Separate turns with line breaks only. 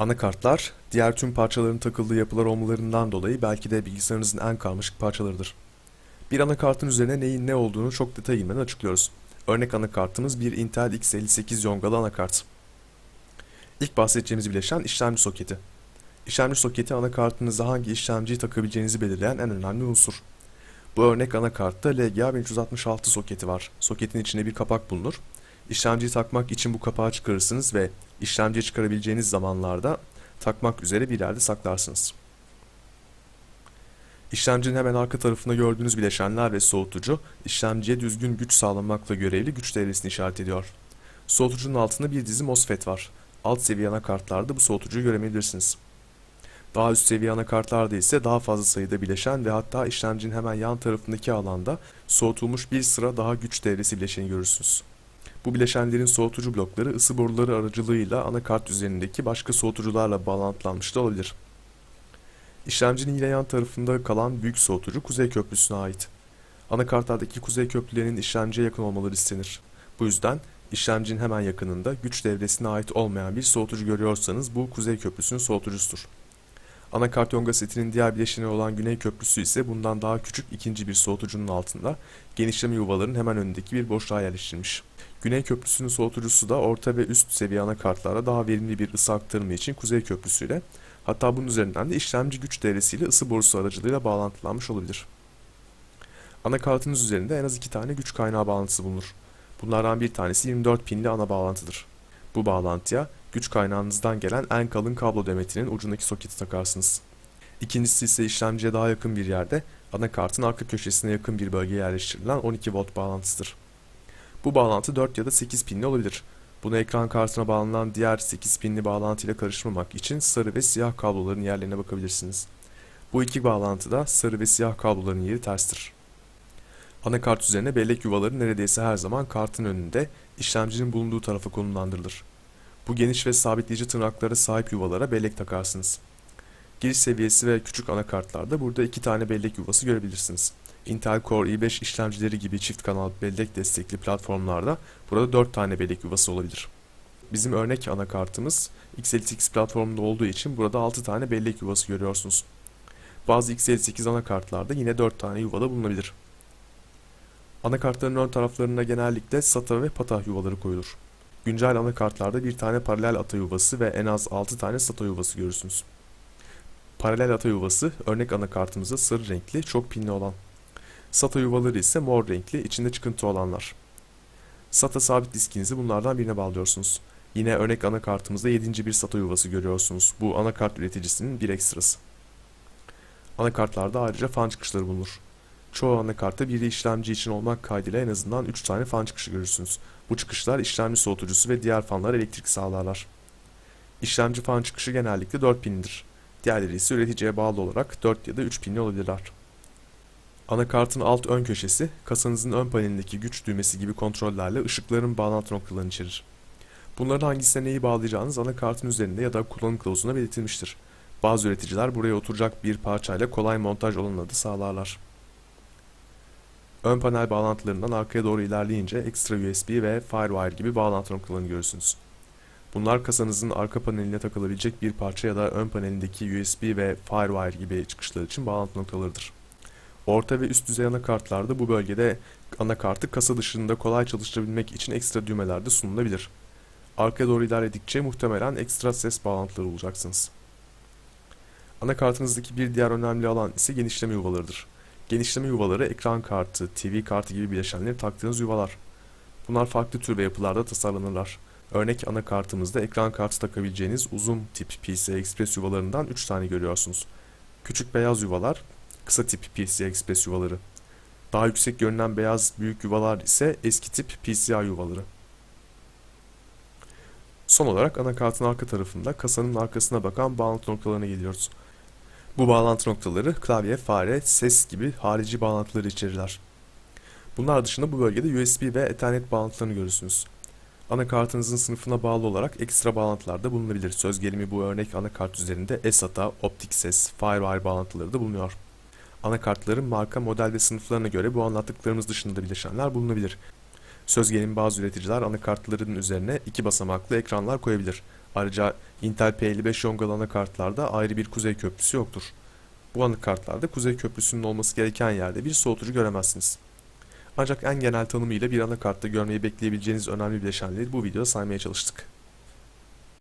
Anakartlar, diğer tüm parçaların takıldığı yapılar olmalarından dolayı belki de bilgisayarınızın en karmaşık parçalarıdır. Bir anakartın üzerine neyin ne olduğunu çok detaya girmeden açıklıyoruz. Örnek anakartımız bir Intel X58 yongalı anakart. İlk bahsedeceğimiz bileşen işlemci soketi. İşlemci soketi anakartınıza hangi işlemciyi takabileceğinizi belirleyen en önemli unsur. Bu örnek anakartta LGA 1366 soketi var. Soketin içinde bir kapak bulunur. İşlemciyi takmak için bu kapağı çıkarırsınız ve işlemciyi çıkarabileceğiniz zamanlarda takmak üzere bir yerde saklarsınız. İşlemcinin hemen arka tarafında gördüğünüz bileşenler ve soğutucu, işlemciye düzgün güç sağlamakla görevli güç devresini işaret ediyor. Soğutucunun altında bir dizi MOSFET var. Alt seviye anakartlarda bu soğutucuyu göremeyebilirsiniz. Daha üst seviye anakartlarda ise daha fazla sayıda bileşen ve hatta işlemcinin hemen yan tarafındaki alanda soğutulmuş bir sıra daha güç devresi bileşeni görürsünüz. Bu bileşenlerin soğutucu blokları ısı boruları aracılığıyla anakart üzerindeki başka soğutucularla bağlantılanmış da olabilir. İşlemcinin yine yan tarafında kalan büyük soğutucu kuzey köprüsüne ait. Anakartlardaki kuzey köprülerinin işlemciye yakın olmaları istenir. Bu yüzden işlemcinin hemen yakınında güç devresine ait olmayan bir soğutucu görüyorsanız bu kuzey köprüsünün soğutucusudur. Anakart yonga setinin diğer bileşeni olan güney köprüsü ise bundan daha küçük ikinci bir soğutucunun altında genişleme yuvaların hemen önündeki bir boşluğa yerleştirilmiş. Güney köprüsünün soğutucusu da orta ve üst seviye anakartlara daha verimli bir ısı aktarımı için kuzey köprüsüyle hatta bunun üzerinden de işlemci güç devresiyle ısı borusu aracılığıyla bağlantılanmış olabilir. Anakartınız üzerinde en az iki tane güç kaynağı bağlantısı bulunur. Bunlardan bir tanesi 24 pinli ana bağlantıdır. Bu bağlantıya güç kaynağınızdan gelen en kalın kablo demetinin ucundaki soketi takarsınız. İkincisi ise işlemciye daha yakın bir yerde anakartın arka köşesine yakın bir bölgeye yerleştirilen 12 volt bağlantısıdır. Bu bağlantı 4 ya da 8 pinli olabilir. Bunu ekran kartına bağlanan diğer 8 pinli bağlantı ile karışmamak için sarı ve siyah kabloların yerlerine bakabilirsiniz. Bu iki bağlantıda sarı ve siyah kabloların yeri terstir. Anakart üzerine bellek yuvaları neredeyse her zaman kartın önünde işlemcinin bulunduğu tarafa konumlandırılır. Bu geniş ve sabitleyici tırnaklara sahip yuvalara bellek takarsınız. Giriş seviyesi ve küçük anakartlarda burada iki tane bellek yuvası görebilirsiniz. Intel Core i5 işlemcileri gibi çift kanal bellek destekli platformlarda burada 4 tane bellek yuvası olabilir. Bizim örnek anakartımız x56 platformunda olduğu için burada 6 tane bellek yuvası görüyorsunuz. Bazı x58 anakartlarda yine 4 tane yuvada bulunabilir. Anakartların ön taraflarına genellikle SATA ve PATA yuvaları koyulur. Güncel anakartlarda bir tane paralel ata yuvası ve en az 6 tane SATA yuvası görürsünüz. Paralel ata yuvası örnek anakartımızda sarı renkli, çok pinli olan. SATA yuvaları ise mor renkli, içinde çıkıntı olanlar. SATA sabit diskinizi bunlardan birine bağlıyorsunuz. Yine örnek anakartımızda 7. bir SATA yuvası görüyorsunuz. Bu anakart üreticisinin bir ekstrası. Anakartlarda ayrıca fan çıkışları bulunur. Çoğu anakartta biri işlemci için olmak kaydıyla en azından 3 tane fan çıkışı görürsünüz. Bu çıkışlar işlemci soğutucusu ve diğer fanlara elektrik sağlarlar. İşlemci fan çıkışı genellikle 4 pinlidir. Diğerleri ise üreticiye bağlı olarak 4 ya da 3 pinli olabilirler. Anakartın alt ön köşesi, kasanızın ön panelindeki güç düğmesi gibi kontrollerle ışıkların bağlantı noktalarını içerir. Bunların hangisine neyi bağlayacağınız anakartın üzerinde ya da kullanım kılavuzuna belirtilmiştir. Bazı üreticiler buraya oturacak bir parçayla kolay montaj olanını da sağlarlar. Ön panel bağlantılarından arkaya doğru ilerleyince ekstra USB ve Firewire gibi bağlantı noktalarını görürsünüz. Bunlar kasanızın arka paneline takılabilecek bir parça ya da ön panelindeki USB ve Firewire gibi çıkışlar için bağlantı noktalarıdır. Orta ve üst düzey anakartlarda bu bölgede anakartı kasa dışında kolay çalıştırabilmek için ekstra düğmeler de sunulabilir. Arkaya doğru ilerledikçe muhtemelen ekstra ses bağlantıları bulacaksınız. Anakartınızdaki bir diğer önemli alan ise genişleme yuvalarıdır. Genişleme yuvaları ekran kartı, TV kartı gibi bileşenleri taktığınız yuvalar. Bunlar farklı tür ve yapılarda tasarlanırlar. Örnek anakartımızda ekran kartı takabileceğiniz uzun tip PCI Express yuvalarından 3 tane görüyorsunuz. Küçük beyaz yuvalar, kısa tip PCI Express yuvaları. Daha yüksek görünen beyaz büyük yuvalar ise eski tip PCI yuvaları. Son olarak anakartın arka tarafında kasanın arkasına bakan bağlantı noktalarına geliyoruz. Bu bağlantı noktaları klavye, fare, ses gibi harici bağlantıları içerirler. Bunlar dışında bu bölgede USB ve Ethernet bağlantılarını görürsünüz. Anakartınızın sınıfına bağlı olarak ekstra bağlantılar da bulunabilir. Söz gelimi bu örnek anakart üzerinde SATA, optik ses, Firewire bağlantıları da bulunuyor. Anakartların marka, model ve sınıflarına göre bu anlattıklarımız dışında bileşenler bulunabilir. Söz gelimi bazı üreticiler anakartların üzerine iki basamaklı ekranlar koyabilir. Ayrıca Intel P55 Yongalı anakartlarda ayrı bir kuzey köprüsü yoktur. Bu anakartlarda kuzey köprüsünün olması gereken yerde bir soğutucu göremezsiniz. Ancak en genel tanımıyla bir anakartta görmeyi bekleyebileceğiniz önemli bileşenleri bu videoda saymaya çalıştık.